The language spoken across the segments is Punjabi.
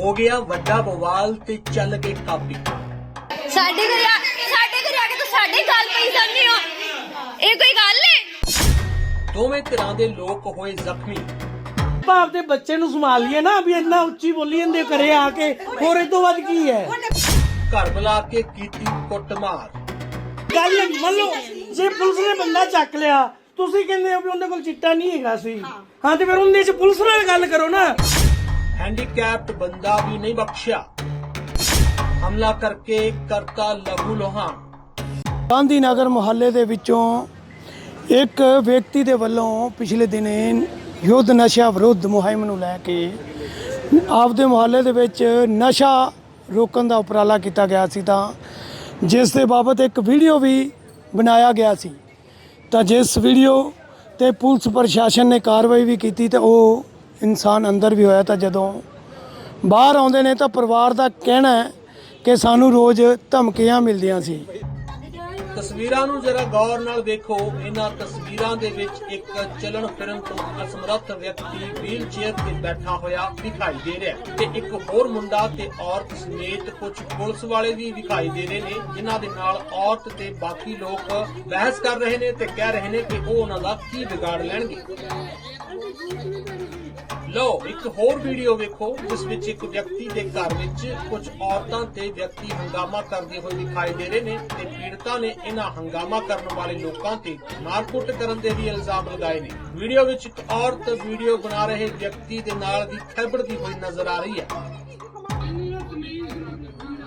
ਹੋ ਗਿਆ ਵੱਡਾ ਬਵਾਲ ਤੇ ਚੱਲ ਗਏ ਕਾਪੀ। ਸਾਡੇ ਘਰੇ ਆ ਸਾਡੇ ਘਰੇ ਆ ਕੇ ਤੂੰ ਸਾਡੇ ਗੱਲ ਪਈ ਜਾਂਦੇ ਹੋ ਇਹ ਕੋਈ ਗੱਲ ਹੈ ਦੋਵੇਂ ਤਰ੍ਹਾਂ ਦੇ ਲੋਕ ਹੋਏ ਜ਼ਖਮੀ। ਭਾਵ ਦੇ ਬੱਚੇ ਨੂੰ ਸੰਭਾਲ ਲਈਏ ਨਾ ਵੀ ਇੰਨਾ ਉੱਚੀ ਬੋਲੀ ਜਾਂਦੇ ਘਰੇ ਆ ਕੇ। ਹੋਰ ਇਹ ਤੋਂ ਵੱਧ ਕੀ ਹੈ? ਘਰ ਬੁਲਾ ਕੇ ਕੀਤੀ ਕੁੱਟਮਾਰ। ਗੱਲ ਮੰਨ ਲਓ ਜੇ ਪੁਲਿਸ ਨੇ ਬੰਦਾ ਚੱਕ ਲਿਆ ਤੁਸੀਂ ਕਹਿੰਦੇ ਹੋ ਵੀ ਉਹਦੇ ਕੋਲ ਚਿੱਟਾ ਨਹੀਂ ਹੈਗਾ ਸੀ। ਹਾਂ। ਤੇ ਫਿਰ ਉਹਦੇ ਚ ਪੁਲਿਸ ਨਾਲ ਗੱਲ ਕਰੋ ਨਾ। ਹੈਂਡੀਕੈਪਟ ਬੰਦਾ ਵੀ ਨਹੀਂ ਬਖਸ਼ਿਆ। ਹਮਲਾ ਕਰਕੇ ਕਰਤਾ ਲਹੂ ਲੋਹਾਂ ਗਾਂਧੀ ਨਗਰ ਮੁਹੱਲੇ ਦੇ ਵਿੱਚੋਂ ਇੱਕ ਵਿਅਕਤੀ ਦੇ ਵੱਲੋਂ ਪਿਛਲੇ ਦਿਨੇ ਯੁੱਧ ਨਸ਼ਾ ਵਿਰੁੱਧ ਮੁਹਿੰਮ ਨੂੰ ਲੈ ਕੇ ਆਪਦੇ ਮੁਹੱਲੇ ਦੇ ਵਿੱਚ ਨਸ਼ਾ ਰੋਕਣ ਦਾ ਉਪਰਾਲਾ ਕੀਤਾ ਗਿਆ ਸੀ ਤਾਂ ਜਿਸ ਦੇ ਬਾਬਤ ਇੱਕ ਵੀਡੀਓ ਵੀ ਬਣਾਇਆ ਗਿਆ ਸੀ। ਤਾਂ ਜਿਸ ਵੀਡੀਓ ਤੇ ਪੁਲਿਸ ਪ੍ਰਸ਼ਾਸਨ ਨੇ ਕਾਰਵਾਈ ਵੀ ਕੀਤੀ ਤੇ ਉਹ ਇਨਸਾਨ ਅੰਦਰ ਵੀ ਹੋਇਆ ਤਾਂ ਜਦੋਂ ਬਾਹਰ ਆਉਂਦੇ ਨੇ ਤਾਂ ਪਰਿਵਾਰ ਦਾ ਕਹਿਣਾ ਹੈ ਕਿ ਸਾਨੂੰ ਰੋਜ਼ ਧਮਕੀਆਂ ਮਿਲਦੀਆਂ ਸੀ। ਤਸਵੀਰਾਂ ਨੂੰ ਜਰਾ ਗੌਰ ਨਾਲ ਵੇਖੋ ਇਹਨਾਂ ਤਸਵੀਰਾਂ ਦੇ ਵਿੱਚ ਇੱਕ ਚੱਲਣ ਫਿਰਨ ਤੋਂ ਅਸਮਰੱਥ ਵਿਅਕਤੀ ਵੀਲ ਚੇਅਰ ਤੇ ਬੈਠਾ ਹੋਇਆ ਦਿਖਾਈ ਦੇ ਰਿਹਾ ਤੇ ਇੱਕ ਹੋਰ ਮੁੰਡਾ ਤੇ ਔਰਤ ਸਮੇਤ ਕੁਝ ਪੁਲਿਸ ਵਾਲੇ ਵੀ ਦਿਖਾਈ ਦੇ ਰਹੇ ਨੇ। ਜਿਨ੍ਹਾਂ ਦੇ ਨਾਲ ਔਰਤ ਤੇ ਬਾਕੀ ਲੋਕ ਬਹਿਸ ਕਰ ਰਹੇ ਨੇ ਤੇ ਕਹਿ ਰਹੇ ਨੇ ਕਿ ਉਹ ਉਹਨਾਂ ਦਾ ਕੀ ਵਿਗਾੜ ਲੈਣਗੇ। ਲੋ ਇੱਕ ਹੋਰ ਵੀਡੀਓ ਵੇਖੋ, ਜਿਸ ਵਿੱਚ ਇੱਕ ਵਿਅਕਤੀ ਦੇ ਘਰ ਵਿੱਚ ਕੁਝ ਔਰਤਾਂ ਤੇ ਵਿਅਕਤੀ ਹੰਗਾਮਾ ਕਰਦੇ ਹੋਏ ਦਿਖਾਈ ਦੇ ਰਹੇ ਨੇ ਤੇ ਪੀੜਤਾਂ ਨੇ ਇਹਨਾਂ ਹੰਗਾਮਾ ਕਰਨ ਵਾਲੇ ਲੋਕਾਂ ਤੇ ਮਾਰਕੁੱਟ ਕਰਨ ਦੇ ਵੀ ਇਲਜ਼ਾਮ ਲਗਾਏ ਨੇ। ਵੀਡੀਓ ਵਿੱਚ ਇੱਕ ਔਰਤ ਵੀਡੀਓ ਬਣਾ ਰਹੇ ਵਿਅਕਤੀ ਦੇ ਨਾਲ ਦੀ ਖੈਬੜਦੀ ਹੋਈ ਨਜ਼ਰ ਆ ਰਹੀ ਹੈ।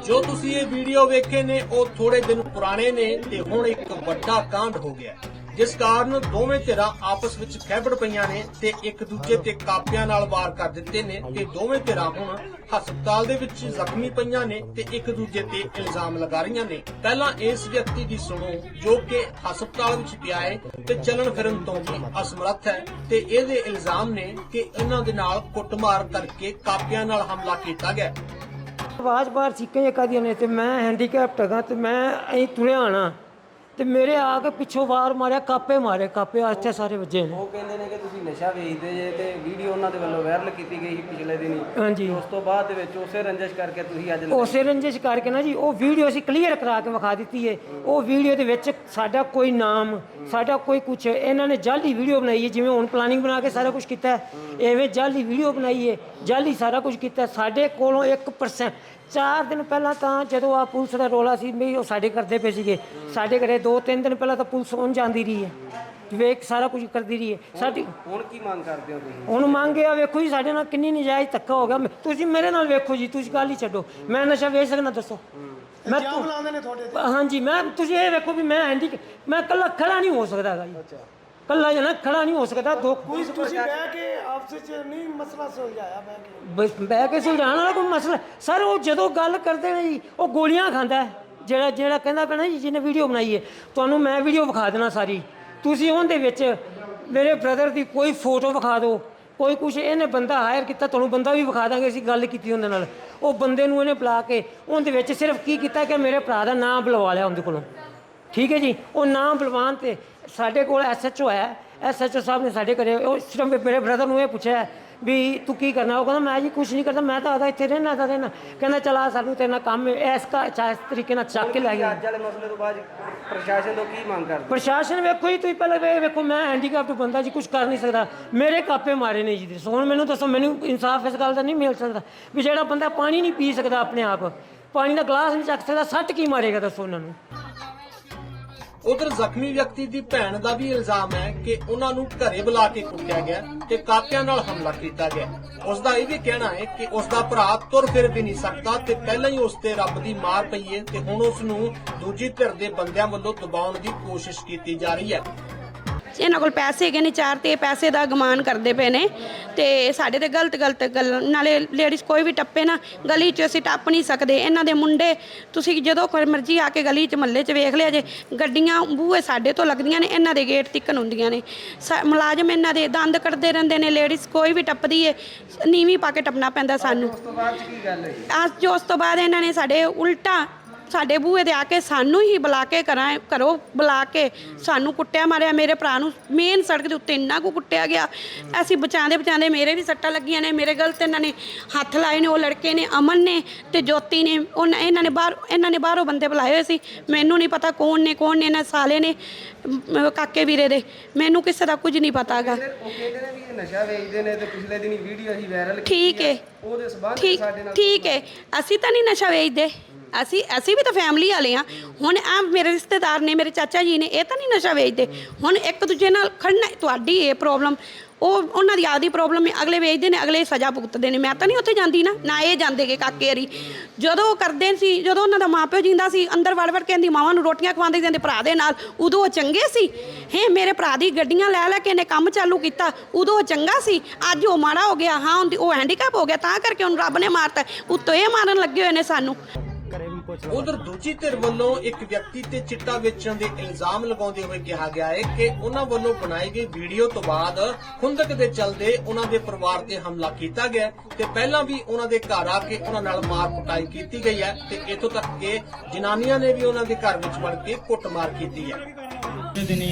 ਜੋ ਤੁਸੀਂ ਇਹ ਵੀਡੀਓ ਵੇਖੇ ਨੇ, ਉਹ ਥੋੜੇ ਦਿਨ ਪੁਰਾਣੇ ਨੇ ਤੇ ਹੁਣ ਇੱਕ ਵੱਡਾ ਕਾਂਡ ਹੋ ਗਿਆ ਜਿਸ ਕਾਰਨ ਦੋਵੇਂ ਧਿਰਾਂ ਆਪਸ ਵਿੱਚ ਖੈਬੜ ਪਈਆਂ ਨੇ ਤੇ ਇੱਕ ਦੂਜੇ ਤੇ ਕਾਪਿਆਂ ਨਾਲ ਵਾਰ ਕਰ ਦਿੱਤੇ ਨੇ ਤੇ ਦੋਵੇਂ ਧਿਰਾਂ ਹੁਣ ਹਸਪਤਾਲ ਦੇ ਵਿੱਚ ਜ਼ਖਮੀ ਪਈਆਂ ਨੇ ਤੇ ਇੱਕ ਦੂਜੇ ਤੇ ਇਲਜ਼ਾਮ ਲਗਾ ਰਹੀਆਂ ਨੇ। ਪਹਿਲਾਂ ਇਸ ਵਿਅਕਤੀ ਦੀ ਸੁਣੋ, ਜੋ ਕਿ ਹਸਪਤਾਲ ਵਿੱਚ ਪਿਆ ਹੈ ਤੇ ਚੱਲਣ ਫਿਰਨ ਤੋਂ ਵੀ ਅਸਮਰੱਥ ਹੈ ਤੇ ਇਹਦੇ ਇਲਜ਼ਾਮ ਨੇ ਕਿ ਇਹਨਾਂ ਦੇ ਨਾਲ ਕੁੱਟਮਾਰ ਕਰਕੇ ਕਾਪਿਆਂ ਨਾਲ ਹਮਲਾ ਕੀਤਾ ਗਿਆ। ਆਵਾਜ਼ ਬਾਹਰ ਚੀਕਾਂ ਕਾਦੀਆਂ ਨੇ ਤੇ ਮੈਂ ਹੈਂਡੀਕੈਪਟ ਹੈਗਾ ਤੇ ਮੈਂ ਐਂ ਤੁਰਿਆ ਆਣਾ ਤੇ ਮੇਰੇ ਆ ਕੇ ਪਿੱਛੋਂ ਵਾਰ ਮਾਰਿਆ ਕਾਪੇ ਮਾਰੇ ਕਾਪੇ ਇੱਥੇ ਸਾਰੇ ਵੱਜੇ ਨੇ। ਉਹ ਕਹਿੰਦੇ ਨੇ ਕਿ ਤੁਸੀਂ ਨਸ਼ਾ ਵੇਚਦੇ ਜੇ ਤੇ ਵੀਡੀਓ ਉਹਨਾਂ ਦੇ ਵੱਲੋਂ ਵਾਇਰਲ ਕੀਤੀ ਗਈ ਸੀ ਪਿਛਲੇ ਦਿਨੀ। ਹਾਂਜੀ। ਉਸ ਤੋਂ ਬਾਅਦ ਦੇ ਵਿੱਚ ਉਸੇ ਰੰਜਿਸ਼ ਕਰਕੇ ਤੁਸੀਂ ਅੱਜ ਉਸੇ ਰੰਜਿਸ਼ ਕਰਕੇ ਨਾ ਜੀ ਉਹ ਵੀਡੀਓ ਅਸੀਂ ਕਲੀਅਰ ਕਰਾ ਕੇ ਵਿਖਾ ਦਿੱਤੀ ਏ। ਉਹ ਵੀਡੀਓ ਦੇ ਵਿੱਚ ਸਾਡਾ ਕੋਈ ਨਾਮ ਸਾਡਾ ਕੋਈ ਕੁਛ ਇਹਨਾਂ ਨੇ ਜਾਲੀ ਵੀਡੀਓ ਬਣਾਈ ਹੈ ਜਿਵੇਂ ਹੁਣ ਪਲਾਨਿੰਗ ਬਣਾ ਕੇ ਸਾਰਾ ਕੁਝ ਕੀਤਾ ਹੈ, ਐਵੇਂ ਜਾਲੀ ਵੀਡੀਓ ਬਣਾਈ ਹੈ ਜਾਲੀ ਸਾਰਾ ਕੁਝ ਕੀਤਾ ਹੈ। ਸਾਡੇ ਕੋਲੋਂ 1% ਚਾਰ ਦਿਨ ਪਹਿਲਾਂ ਤਾਂ ਜਦੋਂ ਆ ਪੁਲਿਸ ਦਾ ਰੋਲਾ ਸੀ ਵੀ ਉਹ ਸਾਡੇ ਕਰਦੇ ਪਏ ਸੀਗੇ। ਸਾਡੇ ਘਰੇ ਦੋ ਤਿੰਨ ਦਿਨ ਪਹਿਲਾਂ ਤਾਂ ਪੁਲਿਸ ਪਹੁੰਚ ਜਾਂਦੀ ਰਹੀ ਹੈ। ਵੇਖ ਸਾਰਾ ਕੁਝ ਕਰਦੀ ਰਹੀ ਹੈ। ਸਾਡੀ ਹੁਣ ਕੀ ਮੰਗ ਕਰਦੇ ਹੋ ਤੁਸੀਂ? ਹੁਣ ਮੰਗਿਆ ਵੇਖੋ ਜੀ ਸਾਡੇ ਨਾਲ ਕਿੰਨੀ ਨਜਾਇਜ਼ ਧੱਕਾ ਹੋ ਗਿਆ। ਮੈਂ- ਤੁਸੀਂ ਮੇਰੇ ਨਾਲ ਵੇਖੋ ਜੀ ਤੁਸੀਂ ਗੱਲ ਹੀ ਛੱਡੋ। ਮੈਂ ਨਸ਼ਾ ਵੇਚ ਸਕਦਾ ਦੱਸੋ। ਮੈਂ ਲਾਉਂਦੇ ਨੇ ਤੁਹਾਡੇ ਹਾਂਜੀ ਮੈਂ ਤੁਸੀਂ ਇਹ ਵੇਖੋ ਵੀ ਮੈਂ ਹੈਂਡੀ ਮੈਂ ਕੱਲਾ ਖੜਾ ਨਹੀਂ ਹੋ ਸਕਦਾ ਹੈਗਾ ਜੀ। ਕੱਲਾ ਜਣਾ ਖੜਾ ਨਹੀਂ ਹੋ ਸਕਦਾ ਦੋ ਕੋਈ ਤੁਸੀਂ ਬਹਿ ਕੇ ਆਪਸ ਵਿੱਚ ਨਹੀਂ ਮਸਲਾ ਸੁਲਝਾਇਆ ਬਹਿ ਕੇ। ਬਸ ਬਹਿ ਕੇ ਸੁਲਝਾਉਣ ਵਾਲਾ ਕੋਈ ਮਸਲਾ ਸਰ ਉਹ ਜਦੋਂ ਗੱਲ ਕਰਦੇ ਨੇ ਜੀ ਉਹ ਗੋਲੀਆਂ ਖਾਂਦਾ ਹੈ। ਜਿਹੜਾ ਜਿਹੜਾ ਕਹਿੰਦਾ ਪੈਣਾ ਜੀ ਜਿਹਨੇ ਵੀਡੀਓ ਬਣਾਈ ਹੈ। ਤੁਹਾਨੂੰ ਮੈਂ ਵੀਡੀਓ ਵਿਖਾ ਦੇਣਾ ਸਾਰੀ। ਤੁਸੀਂ ਉਹਦੇ ਵਿੱਚ ਮੇਰੇ ਬ੍ਰਦਰ ਦੀ ਕੋਈ ਫੋਟੋ ਵਿਖਾ ਦਿਓ। ਕੋਈ ਕੁਛ ਇਹਨੇ ਬੰਦਾ ਹਾਇਰ ਕੀਤਾ ਤੁਹਾਨੂੰ ਬੰਦਾ ਵੀ ਵਿਖਾ ਦਾਂਗੇ ਅਸੀਂ ਗੱਲ ਕੀਤੀ ਉਹਦੇ ਨਾਲ। ਉਹ ਬੰਦੇ ਨੂੰ ਇਹਨੇ ਬੁਲਾ ਕੇ ਉਹਦੇ ਵਿੱਚ ਸਿਰਫ ਕੀ ਕੀਤਾ ਕਿ ਮੇਰੇ ਭਰਾ ਦਾ ਨਾਮ ਬੁਲਵਾ ਲਿਆ ਉਹਦੇ ਕੋਲੋਂ। ਠੀਕ ਹੈ ਜੀ? ਉਹ ਨਾਮ ਬਲਵਾਨ ਤੇ ਸਾਡੇ ਕੋਲ ਐਸਐਚਓ ਹੈ। ਐਸਐਚਓ ਸਾਹਿਬ ਨੇ ਸਾਡੇ ਘਰੇ ਉਹ ਸਿਰਫ ਮੇਰੇ ਬ੍ਰਦਰ ਨੂੰ ਇਹ ਪੁੱਛਿਆ ਵੀ ਤੂੰ ਕੀ ਕਰਨਾ? ਉਹ ਕਹਿੰਦਾ ਮੈਂ ਜੀ ਕੁਝ ਨਹੀਂ ਕਰਦਾ ਮੈਂ ਤਾਂ ਆਦਾ ਇੱਥੇ ਰਹਿਣਾ ਤਾਂ ਰਹਿਣਾ। ਕਹਿੰਦਾ ਚਲਾ ਸਾਨੂੰ ਤੇਰੇ ਨਾਲ ਕੰਮ ਇਸ ਕਾ ਇਸ ਤਰੀਕੇ ਨਾਲ ਚੱਕ ਕੇ ਲੈ ਗਿਆ ਅੱਜ ਵਾਲੇ ਮਸਲੇ ਤੋਂ ਬਾਅਦ ਪ੍ਰਸ਼ਾਸਨ ਤੋਂ ਕੀ ਮੰਗ ਕਰਦੇ? ਪ੍ਰਸ਼ਾਸਨ ਵੇਖੋ ਜੀ ਤੁਸੀਂ ਪਹਿਲਾਂ ਵੇ- ਵੇਖੋ ਮੈਂ ਹੈਂਡੀਕੈਪਟ ਬੰਦਾ ਜੀ ਕੁਝ ਕਰ ਨਹੀਂ ਸਕਦਾ। ਮੇਰੇ ਕਾਪੇ ਮਾਰੇ ਨੇ ਜੀ ਦੱਸੋ। ਹੁਣ ਮੈਨੂੰ ਦੱਸੋ ਮੈਨੂੰ ਇਨਸਾਫ ਇਸ ਗੱਲ ਦਾ ਨਹੀਂ ਮਿਲ ਸਕਦਾ ਵੀ ਜਿਹੜਾ ਬੰਦਾ ਪਾਣੀ ਨਹੀਂ ਪੀ ਸਕਦਾ ਆਪਣੇ ਆਪ ਪਾਣੀ ਦਾ ਗਲਾਸ ਨਹੀਂ ਚੱਕ ਸਕਦਾ ਸੱਟ ਕੀ ਮਾਰੇਗਾ ਦੱਸੋ ਉਹਨਾਂ ਨੂੰ। ਉਧਰ ਜ਼ਖਮੀ ਵਿਅਕਤੀ ਦੀ ਭੈਣ ਦਾ ਵੀ ਇਲਜ਼ਾਮ ਹੈ ਕਿ ਉਹਨਾਂ ਨੂੰ ਘਰੇ ਬੁਲਾ ਕੇ ਕੁੱਟਿਆ ਗਿਆ ਤੇ ਕਾਤਿਆਂ ਨਾਲ ਹਮਲਾ ਕੀਤਾ ਗਿਆ। ਉਸ ਦਾ ਇਹ ਵੀ ਕਹਿਣਾ ਹੈ ਕਿ ਉਸ ਦਾ ਭਰਾ ਤੁਰ ਫਿਰ ਵੀ ਨਹੀਂ ਸਕਦਾ ਤੇ ਪਹਿਲਾਂ ਹੀ ਉਸ ਤੇ ਰੱਬ ਦੀ ਮਾਰ ਪਈ ਹੈ ਤੇ ਹੁਣ ਉਸ ਨੂੰ ਦੂਜੀ ਧਿਰ ਦੇ ਬੰਦਿਆਂ ਵੱਲੋਂ ਦਬਾਉਣ ਦੀ ਕੋਸ਼ਿਸ਼ ਕੀਤੀ ਜਾ ਰਹੀ ਹੈ। ਇਹਨਾਂ ਕੋਲ ਪੈਸੇ ਹੈਗੇ ਨੇ ਚਾਰ ਤੇ ਇਹ ਪੈਸੇ ਦਾ ਗਮਾਨ ਕਰਦੇ ਪਏ ਨੇ ਤੇ ਸਾਡੇ ਤੇ ਗਲਤ ਗਲਤ ਗੱਲ ਨਾਲੇ ਲੇਡੀਜ਼ ਕੋਈ ਵੀ ਟੱਪੇ ਨਾ ਗਲੀ 'ਚ ਅਸੀਂ ਟੱਪ ਨਹੀਂ ਸਕਦੇ। ਇਹਨਾਂ ਦੇ ਮੁੰਡੇ ਤੁਸੀਂ ਜਦੋਂ ਕੋਈ ਮਰਜ਼ੀ ਆ ਕੇ ਗਲੀ 'ਚ ਮਹੱਲੇ 'ਚ ਵੇਖ ਲਿਆ ਜੇ ਗੱਡੀਆਂ ਬੂਹੇ ਸਾਡੇ ਤੋਂ ਲੱਗਦੀਆਂ ਨੇ ਇਹਨਾਂ ਦੇ ਗੇਟ ਤਿੱਕਣ ਹੁੰਦੀਆਂ ਨੇ। ਸਾ- ਮੁਲਾਜ਼ਮ ਇਹਨਾਂ ਦੇ ਦੰਦ ਕੱਢਦੇ ਰਹਿੰਦੇ ਨੇ ਲੇਡੀਜ਼ ਕੋਈ ਵੀ ਟੱਪਦੀ ਏ ਨੀਵੀਂ ਪਾ ਕੇ ਟੱਪਣਾ ਪੈਂਦਾ ਸਾਨੂੰ। ਉਸ ਤੋਂ ਬਾਅਦ ਚ ਕੀ ਗੱਲ ਹੋਈ? ਅੱਜ ਜੋ ਉਸ ਤੋਂ ਬਾਅਦ ਇਹਨਾਂ ਨੇ ਸਾਡੇ ਉਲਟਾ ਸਾਡੇ ਬੂਹੇ ਦੇ ਆ ਕੇ ਸਾਨੂੰ ਹੀ ਬੁਲਾ ਕੇ ਕਰਾਂ ਘਰੋਂ ਬੁਲਾ ਕੇ ਸਾਨੂੰ ਕੁੱਟਿਆ ਮਾਰਿਆ ਮੇਰੇ ਭਰਾ ਨੂੰ ਮੇਨ ਸੜਕ ਦੇ ਉੱਤੇ ਇੰਨਾ ਕੁ ਕੁੱਟਿਆ ਗਿਆ। ਅਸੀਂ ਬਚਾਉਂਦੇ ਬਚਾਉਂਦੇ ਮੇਰੇ ਵੀ ਸੱਟਾਂ ਲੱਗੀਆਂ ਨੇ ਮੇਰੇ ਗਲਤ ਇਹਨਾਂ ਨੇ ਹੱਥ ਲਾਏ ਨੇ ਉਹ ਲੜਕੇ ਨੇ ਅਮਨ ਨੇ ਤੇ ਜੋਤੀ ਨੇ ਉਹਨਾਂ ਇਹਨਾਂ ਨੇ ਬਾਹਰ ਇਹਨਾਂ ਨੇ ਬਾਹਰੋਂ ਬੰਦੇ ਬੁਲਾਏ ਹੋਏ ਸੀ। ਮੈਨੂੰ ਨਹੀਂ ਪਤਾ ਕੌਣ ਨੇ ਕੌਣ ਨੇ ਇਹਨਾਂ ਸਾਲੇ ਨੇ ਅਮ, ਕਾਕੇ ਵੀਰੇ ਦੇ। ਮੈਨੂੰ ਕਿਸੇ ਦਾ ਕੁਝ ਨਹੀਂ ਪਤਾਗਾ ਉਹ ਕਹਿੰਦੇ ਨੇ ਵੀ ਇਹ ਨਸ਼ਾ ਵੇਚਦੇ ਨੇ ਤੇ ਪਿਛਲੇ ਦਿਨੀ ਵੀਡੀਓ ਅਸੀਂ ਵਾਇਰਲ ਠੀਕ ਹੈ ਉਹਦੇ ਸਬੰਧ ਠੀਕ ਸਾਡੇ ਨਾਲ ਠੀਕ ਹੈ ਅਸੀਂ ਤਾਂ ਨਹੀਂ ਨਸ਼ਾ ਵੇਚਦੇ। ਅਸੀਂ ਅਸੀਂ ਵੀ ਤਾਂ ਫੈਮਿਲੀ ਵਾਲੇ ਆ ਹੁਣ ਆ ਮੇਰੇ ਰਿਸ਼ਤੇਦਾਰ ਨੇ, ਮੇਰੇ ਚਾਚਾ ਜੀ ਨੇ, ਇਹ ਤਾਂ ਨਹੀਂ ਨਸ਼ਾ ਵੇਚਦੇ। ਹੁਣ ਇੱਕ ਦੂਜੇ ਨਾਲ ਖੜਨਾ, ਤੁਹਾਡੀ ਇਹ ਪ੍ਰੋਬਲਮ ਉਹ ਉਹਨਾਂ ਦੀ ਆਪਦੀ ਪ੍ਰੋਬਲਮ ਹੈ, ਅਗਲੇ ਵੇਚਦੇ ਨੇ, ਅਗਲੇ ਸਜ਼ਾ ਭੁਗਤਦੇ ਨੇ। ਮੈਂ ਤਾਂ ਨਹੀਂ ਉੱਥੇ ਜਾਂਦੀ ਨਾ ਨਾ ਇਹ ਜਾਂਦੇਗੇ ਕਾਕੇ ਹਰੀ। ਜਦੋਂ ਉਹ ਕਰਦੇ ਸੀ, ਜਦੋਂ ਉਹਨਾਂ ਦਾ ਮਾਪਿਓ ਜਿੰਦਾ ਸੀ, ਅੰਦਰ ਵੜ ਵੜ ਕੇ ਕਹਿੰਦੀ ਮਾਵਾਂ ਨੂੰ ਰੋਟੀਆਂ ਖਵਾਉਂਦੇ ਜਾਂਦੇ ਭਰਾ ਦੇ ਨਾਲ, ਉਦੋਂ ਉਹ ਚੰਗੇ ਸੀ? ਹੈ, ਮੇਰੇ ਭਰਾ ਦੀ ਗੱਡੀਆਂ ਲੈ ਲੈ ਕੇ ਇਹਨੇ ਕੰਮ ਚਾਲੂ ਕੀਤਾ, ਉਦੋਂ ਉਹ ਚੰਗਾ ਸੀ? ਅੱਜ ਉਹ ਮਾੜਾ ਹੋ ਗਿਆ, ਹਾਂ, ਉਹਦੀ- ਉਹ ਹੈਂਡੀਕੈਪ ਹੋ ਗਿਆ, ਤਾਂ ਕਰਕੇ ਉਹਨੂੰ ਰੱਬ ਨੇ ਮਾਰਤਾ। ਉੱਤੋਂ ਇਹ ਮਾਰਨ ਲੱਗੇ ਹੋਏ ਨੇ ਸਾਨੂੰ। ਉਧਰ ਦੂਜੀ ਧਿਰ ਵੱਲੋਂ ਇੱਕ ਵਿਅਕਤੀ ਤੇ ਚਿੱਟਾ ਵੇਚਣ ਦੇ ਇਲਜ਼ਾਮ ਲਗਾਉਂਦੇ ਹੋਏ ਕਿਹਾ ਗਿਆ ਹੈ ਕਿ ਉਹਨਾਂ ਵੱਲੋਂ ਬਣਾਈ ਗਈ ਵੀਡੀਓ ਤੋਂ ਬਾਅਦ ਖੁੰਦਕ ਦੇ ਚਲਦੇ ਉਹਨਾਂ ਦੇ ਪਰਿਵਾਰ ਤੇ ਹਮਲਾ ਕੀਤਾ ਗਿਆ ਤੇ ਪਹਿਲਾਂ ਵੀ ਉਹਨਾਂ ਦੇ ਘਰ ਆ ਕੇ ਉਹਨਾਂ ਨਾਲ ਮਾਰ ਕੁਟਾਈ ਕੀਤੀ ਗਈ ਹੈ ਤੇ ਇਥੋਂ ਤੱਕ ਕਿ ਜਨਾਨੀਆਂ ਨੇ ਵੀ ਉਹਨਾਂ ਦੇ ਘਰ ਵਿੱਚ ਵੜ ਕੇ ਕੁੱਟਮਾਰ ਕੀਤੀ ਹੈ। ਦੇ ਦਿਨੀ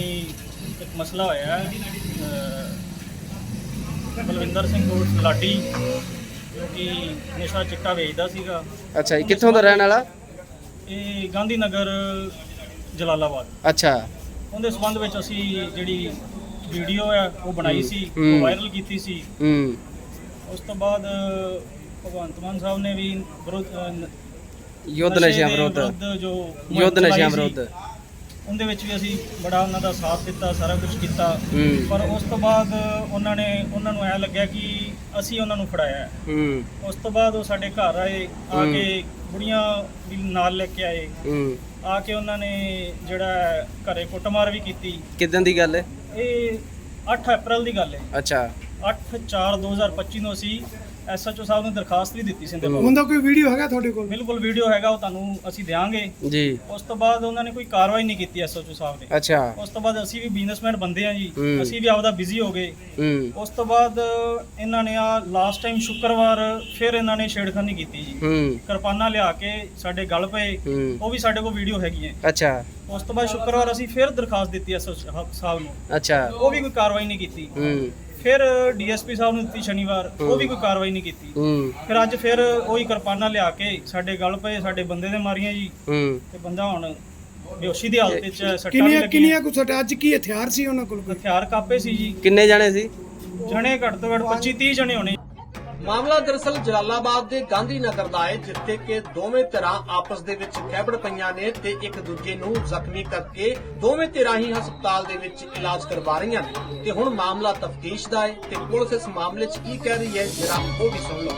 ਇੱਕ ਮਸਲਾ ਹੋਇਆ ਬਲਵਿੰਦਰ ਸਿੰਘ ਲਾਡੀ ਕਿ ਨਸ਼ਾ ਚਿੱਟਾ ਵੇਚਦਾ ਸੀਗਾ। ਅੱਛਾ ਜੀ ਕਿੱਥੋਂ ਦਾ ਰਹਿਣ ਵਾਲਾ? ਇਹ ਗਾਂਧੀ ਨਗਰ ਜਲਾਲਾਬਾਦ। ਅੱਛਾ। ਉਹਦੇ ਸੰਬੰਧ ਵਿੱਚ ਅਸੀਂ ਜਿਹੜੀ ਵੀਡੀਓ ਹੈ ਉਹ ਬਣਾਈ ਸੀ। ਉਹ ਵਾਇਰਲ ਕੀਤੀ ਸੀ। ਹੂੰ। ਉਸ ਤੋਂ ਬਾਅਦ ਭਗਵੰਤ ਮਾਨ ਸਾਹਿਬ ਨੇ ਵੀ ਵਿਰੋਧ ਅਹ, ਯੁੱਧ ਨਸ਼ੇ ਨਸ਼ਿਆਂ ਦੇ ਵਿਰੁੱਧ। ਜੋ ਮੁਹਿੰਮ ਯੁੱਧ ਚਲਾਈ ਨਸ਼ਿਆਂ ਸੀ, ਵਿਰੁੱਧ। ਉਹਦੇ ਵਿੱਚ ਵੀ ਅਸੀਂ ਬੜਾ ਉਹਨਾਂ ਦਾ ਸਾਥ ਦਿੱਤਾ ਸਾਰਾ ਕੁਝ ਕੀਤਾ। ਪਰ ਉਸ ਤੋਂ ਬਾਅਦ ਉਹਨਾਂ ਨੇ ਉਹਨਾਂ ਨੂੰ ਐ ਲੱਗਿਆ ਕਿ ਅਸੀਂ ਉਹਨਾਂ ਨੂੰ ਫੜਾਇਆ ਉਸ ਤੋਂ ਬਾਅਦ ਉਹ ਸਾਡੇ ਘਰ ਆਏ ਆ ਕੇ ਬੁੜੀਆਂ ਵੀ ਨਾਲ ਲੈ ਕੇ ਆਏ। ਆ ਕੇ ਉਹਨਾਂ ਨੇ ਜਿਹੜਾ ਘਰੇ ਕੁੱਟਮਾਰ ਵੀ ਕੀਤੀ। ਕਿਦਾਂ ਦੀ ਗੱਲ ਹੈ? ਇਹ 8 ਅਪ੍ਰੈਲ ਦੀ ਗੱਲ ਹੈ। ਅੱਛਾ। 8 4 2025 ਨੂੰ ਅਸੀਂ ਐਸਐਚਓ ਸਾਹਿਬ ਨੂੰ ਦਰਖਾਸਤ ਵੀ ਦਿੱਤੀ ਸੀ ਇਹਦੇ ਬਾਰੇ। ਉਹਦਾ ਕੋਈ ਵੀਡੀਓ ਹੈਗਾ ਤੁਹਾਡੇ ਕੋਲ? ਬਿਲਕੁਲ ਵੀਡੀਓ ਹੈਗਾ ਉਹ ਤੁਹਾਨੂੰ ਅਸੀਂ ਦੇਵਾਂਗੇ ਜੀ। ਉਸ ਤੋਂ ਬਾਅਦ ਉਹਨਾਂ ਨੇ ਕੋਈ ਕਾਰਵਾਈ ਨਹੀਂ ਕੀਤੀ ਐਸਐਚਓ ਸਾਹਿਬ ਨੇ। ਅੱਛਾ। ਉਸ ਤੋਂ ਬਾਅਦ ਅਸੀਂ ਵੀ ਬਿਜ਼ਨਸਮੈਨ ਬੰਦੇ ਆ ਜੀ। ਹੂੰ। ਅਸੀਂ ਵੀ ਆਪਦਾ ਬਿਜ਼ੀ ਹੋ ਗਏ। ਹੂੰ। ਉਸ ਤੋਂ ਬਾਅਦ ਇਹਨਾਂ ਨੇ ਆ ਲਾਸਟ ਟਾਈਮ ਸ਼ੁੱਕਰਵਾਰ ਫਿਰ ਇਹਨਾਂ ਨੇ ਛੇੜਖਾਨੀ ਕੀਤੀ ਜੀ। ਹੂੰ। ਕਿਰਪਾਨਾਂ ਲਿਆ ਕੇ ਸਾਡੇ ਗਲ ਪਏ। ਹੂੰ। ਉਹ ਵੀ ਸਾਡੇ ਕੋਲ ਵੀਡੀਓ ਹੈਗੀ ਹੈ ਅੱਛਾ। ਉਸ ਤੋਂ ਬਾਅਦ ਸ਼ੁੱਕਰਵਾਰ ਅਸੀਂ ਫਿਰ ਦਰਖਾਸਤ ਦਿੱਤੀ ਐਸ ਸਾਹਿਬ ਨੂੰ। ਅੱਛਾ। ਉਹ ਵੀ ਕੋਈ ਕਾਰਵਾਈ ਨਹੀਂ ਕੀਤੀ। ਹੂੰ। ਫਿਰ ਡੀਐਸਪੀ ਸਾਹਿਬ ਨੂੰ ਦਿੱਤੀ ਸ਼ਨੀਵਾਰ ਉਹ ਵੀ ਕੋਈ ਕਾਰਵਾਈ ਨਹੀਂ ਕੀਤੀ। ਹੂੰ। ਫਿਰ ਅੱਜ ਫਿਰ ਉਹੀ ਕਿਰਪਾਨਾਂ ਲਿਆ ਕੇ ਸਾਡੇ ਗਲ ਪਏ ਸਾਡੇ ਬੰਦੇ ਦੇ ਮਾਰੀਆਂ ਜੀ। ਹੂੰ। ਤੇ ਬੰਦਾ ਹੁਣ ਬੇਹੋਸ਼ੀ ਦੀ ਹਾਲਤ ਵਿੱਚ ਸੱਟਾਂ ਵੀ ਕਿੰਨੀਆਂ ਲੱਗੀਆਂ। ਕਿੰਨੀਆਂ ਕੁ ਸੱਟ ਅੱਜ ਕੀ ਹਥਿਆਰ ਸੀ ਉਹਨਾਂ ਕੋਲ ਕੋਈ? ਹਥਿਆਰ ਕਾਪੇ ਸੀ ਜੀ। ਕਿੰਨੇ ਜਾਣੇ ਸੀ? ਜਣੇ ਘੱਟ ਤੋਂ ਘੱਟ 25 30 ਜਣੇ ਹੋਣੇ। ਮਾਮਲਾ ਦਰਅਸਲ ਜਲਾਲਾਬਾਦ ਦੇ ਗਾਂਧੀ ਨਗਰ ਦਾ ਹੈ ਜਿੱਥੇ ਕਿ ਦੋਵੇਂ ਧਿਰਾਂ ਆਪਸ ਦੇ ਵਿੱਚ ਖੈਬੜ ਪਈਆਂ ਨੇ ਤੇ ਇੱਕ ਦੂਜੇ ਨੂੰ ਜ਼ਖਮੀ ਕਰਕੇ ਦੋਵੇਂ ਧਿਰਾਂ ਹੀ ਹਸਪਤਾਲ ਦੇ ਵਿੱਚ ਇਲਾਜ ਕਰਵਾ ਰਹੀਆਂ ਨੇ। ਤੇ ਹੁਣ ਮਾਮਲਾ ਤਫਤੀਸ਼ ਦਾ ਹੈ ਤੇ ਪੁਲਿਸ ਇਸ ਮਾਮਲੇ 'ਚ ਕੀ ਕਹਿ ਰਹੀ ਹੈ ਜਰਾ ਉਹ ਵੀ ਸੁਣ ਲਓ।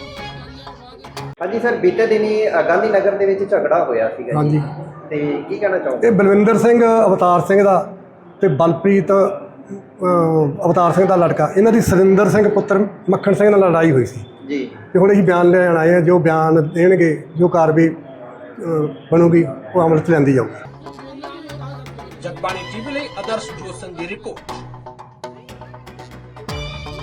ਹਾਂਜੀ ਸਰ ਬੀਤੇ ਦਿਨੀ ਅ, ਗਾਂਧੀ ਨਗਰ ਦੇ ਵਿੱਚ ਝਗੜਾ ਹੋਇਆ ਸੀਗਾ ਜੀ। ਹਾਂਜੀ। ਤੇ ਕੀ ਕਹਿਣਾ ਚਾਹੋਗੇ? ਇਹ ਬਲਵਿੰਦਰ ਸਿੰਘ ਅਵਤਾਰ ਸਿੰਘ ਦਾ ਤੇ ਬਲਪ੍ਰੀਤ ਅਹ, ਅਵਤਾਰ ਸਿੰਘ ਦਾ ਲੜਕਾ। ਇਹਨਾਂ ਦੀ ਸੁਰਿੰਦਰ ਸਿੰਘ ਪੁੱਤਰ ਮੱਖਣ ਸਿੰਘ ਨਾਲ ਲੜਾਈ ਹੋਈ ਸੀ। ਤੇ ਹੁਣ ਅਸੀਂ ਬਿਆਨ ਲੈਣ ਆਏ ਹਾਂ, ਜੋ ਬਿਆਨ ਦੇਣਗੇ, ਜੋ ਕਾਰਵਾਈ ਬਣੂਗੀ, ਉਹ ਅਮਲ 'ਚ ਲੈਂਦੀ ਜਾਊਗੀ। ਜਗਬਾਣੀ ਟੀਵੀ ਲਈ ਆਦਰਸ਼ ਜੋਸਨ ਦੀ ਰਿਪੋਰਟ।